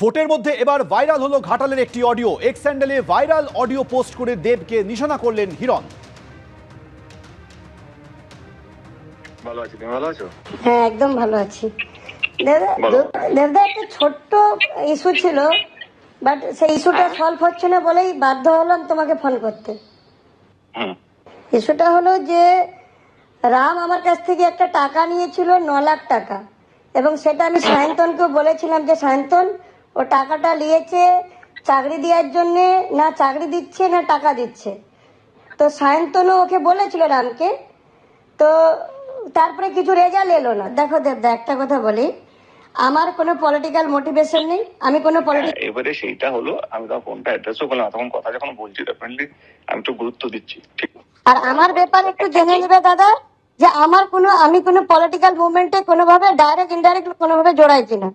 ভোটের মধ্যে এবার ভাইরাল হলো ঘাটালের একটি অডিও। এক্স স্যান্ডেলে ভাইরাল অডিও পোস্ট করে দেবকে নিশানা করলেন হিরণ। ভালো আছি তুমি ভালো আছো? হ্যাঁ একদম ভালো আছি। দাদা বলো। দাদা একটা ছোট্ট ইস্যু ছিল বাট সেই ইস্যুটা সলভ হচ্ছে না বলেই বাধ্য হলাম তোমাকে ফোন করতে। ইস্যুটা হলো যে রাম আমার কাছ থেকে একটা টাকা নিয়েছিল ন লাখ টাকা। এবং সেটা আমি সায়ন্তনকে বলেছিলাম যে সায়ন্তন ও টাকাটা নিয়েছে চাকরি দেওয়ার জন্য না চাকরি দিচ্ছে না টাকা দিচ্ছে। তো সায়ন্তনও ওকে বলেছিল রামকে। তো তারপরে কিছু রেজাল্ট এলো না। দেখো দেবদা একটা কথা বলি। আমার কোনো পলিটিক্যাল মোটিভেশন নেই। আমি কোনো পলিটিক্যাল এবারে সেইটা হলো আমি তখন ফোনটা অ্যাড্রেসও করলাম তখন কথা যখন বলছি ডেফিনেটলি আমি একটু গুরুত্ব দিচ্ছি ঠিক? আর আমার ব্যাপারে একটু জেনে নেবে দাদা যে আমার কোনো আমি কোনো পলিটিক্যাল মুভমেন্টে কোনোভাবে ডাইরেক্ট ইনডাইরেক্ট কোনোভাবে জড়াইছি না।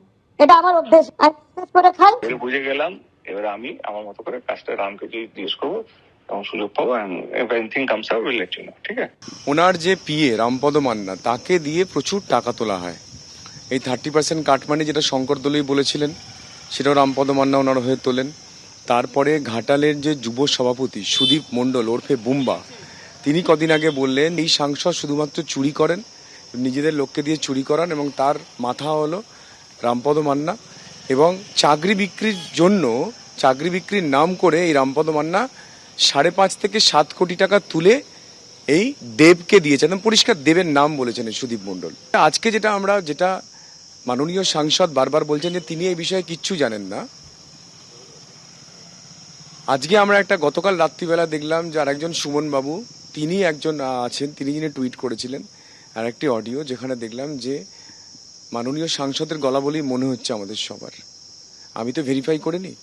এটা আমার অভ্যেস। আমি করে খাই। বুঝে গেলাম এবারে আমি আমার মতো করে কাজটা রামকে যদি জিজ্ঞেস করব তখন সুযোগ পাবো anything comes out will let you know ঠিক আছে? ওনার যে পিএ রামপদ মান্না তাকে দিয়ে প্রচুর টাকা তোলা হয়। এই থার্টি পার্সেন্ট কাটমানি যেটা শঙ্কর দলই বলেছিলেন সেটাও রামপদ মান্না ওনার হয়ে তোলেন। তারপরে ঘাটালের যে যুব সভাপতি সুদীপ মণ্ডল ওরফে বুম্বা তিনি কদিন আগে বললেন এই সাংসদ শুধুমাত্র চুরি করেন নিজেদের লোককে দিয়ে চুরি করান এবং তার মাথা হলো রামপদ মান্না এবং চাকরি বিক্রির জন্য, চাকরি বিক্রির নাম করে এই রামপদ মান্না সাড়ে পাঁচ থেকে সাত কোটি টাকা তুলে এই দেবকে দিয়েছেন পরিষ্কার দেবের নাম বলেছেন সুদীপ মণ্ডল। আজকে যেটা আমরা, যেটা মাননীয় সাংসদ বারবার বলছেন যে তিনি এই বিষয়ে কিচ্ছু জানেন না। আজকে আমরা একটা গতকাল রাত্রিবেলা দেখলাম যে আরেকজন সুমন বাবু, তিনি একজন আছেন, তিনি যিনি টুইট করেছিলেন আর একটি অডিও, যেখানে দেখলাম যে মাননীয় সাংসদের গলা বলেই মনে হচ্ছে আমাদের সবার। আমি তো ভেরিফাই করিনি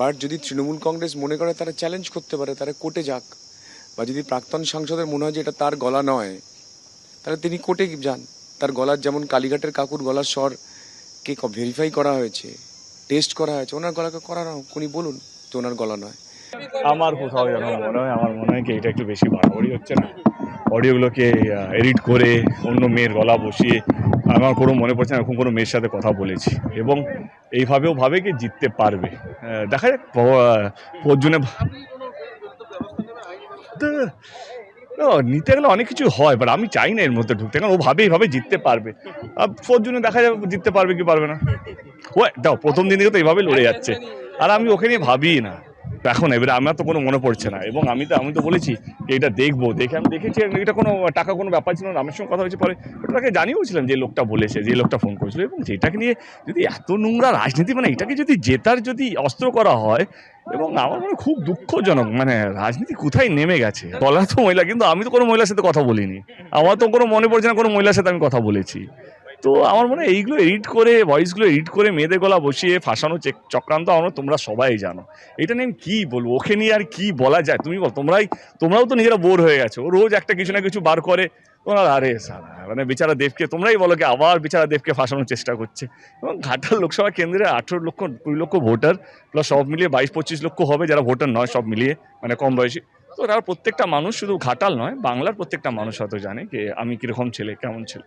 বাট যদি তৃণমূল কংগ্রেস মনে করে তারা চ্যালেঞ্জ করতে পারে, তারা কোর্টে যাক। বা যদি প্রাক্তন সাংসদের মনে হয় যে এটা তার গলা নয়, তাহলে তিনি কোর্টে যান। তার গলার যেমন কালীঘাটের কাকুর গলার স্বর কে ভেরিফাই করা হয়েছে টেস্ট করা হয়েছে, ওনার গলাকে করা না উনি বলুন যে ওনার গলা নয়। আমার কোথাও যেন মনে হয়, আমার মনে হয় কি এটা একটু বেশি বাড়াবাড়ি হচ্ছে না। অডিওগুলোকে এডিট করে অন্য মেয়ের গলা বসিয়ে আমার কোনো মনে পড়ছে না, এরকম কোনো মেয়ের সাথে কথা বলেছি। এবং এইভাবেও ভাবে কি জিততে পারবে। দেখা যাক পর্যনে নিতে গেলে অনেক কিছু হয় বাট আমি চাই না এর মধ্যে ঢুকতে। কারণ ও ভাবে এইভাবে জিততে পারবে। ফোর দেখা যাবে জিততে পারবে কি পারবে না। ও, দাও, প্রথম দিন থেকে তো এইভাবে লড়ে যাচ্ছে। আর আমি ওকে নিয়ে ভাবি না। এখন এবারে আমার তো কোনো মনে পড়ছে না। এবং আমি তো আমি তো বলেছি যে এটা দেখব। দেখে আমি দেখেছি এটা কোনো, টাকা কোনো ব্যাপার ছিল না। আমার সঙ্গে কথা হয়েছে পরে ওটাকে জানিয়েওছিলাম যে লোকটা বলেছে, যে লোকটা ফোন করেছিল। এবং যেটাকে নিয়ে যদি এত নোংরা রাজনীতি মানে এটাকে যদি জেতার যদি অস্ত্র করা হয়, এবং আমার মনে খুব দুঃখজনক মানে রাজনীতি কোথায় নেমে গেছে? বলা তো মহিলা, কিন্তু আমি তো কোনো মহিলার সাথে কথা বলিনি। আমার তো কোনো মনে পড়ছে না, কোনো মহিলার সাথে আমি কথা বলেছি। তো আমার মনে হয় এইগুলো এডিট করে ভয়েসগুলো এডিট করে মেয়েদের গলা বসিয়ে ফাঁসানো চেক- চক্রান্ত আমরা তোমরা সবাই জানো। এটা নিয়ে আমি কী বলব? ওকে নিয়ে আর কি বলা যায়? তুমি বল, তোমরাই তোমরাও তো নিজেরা বোর হয়ে গেছো। রোজ একটা কিছু না কিছু বার করে। তোমার আরে সালা মানে বিচারা দেবকে তোমরাই বলো কি, আবার বিচারা দেবকে ফাঁসানোর চেষ্টা করছে। এবং ঘাটাল লোকসভা কেন্দ্রে আঠেরো লক্ষ, কুড়ি লক্ষ ভোটার প্লাস সব মিলিয়ে বাইশ পঁচিশ লক্ষ হবে যারা ভোটার নয়, সব মিলিয়ে মানে কম বয়সী। তো তারা প্রত্যেকটা মানুষ শুধু ঘাটাল নয়, বাংলার প্রত্যেকটা মানুষ হয়তো জানে যে আমি কীরকম ছেলে, কেমন ছেলে.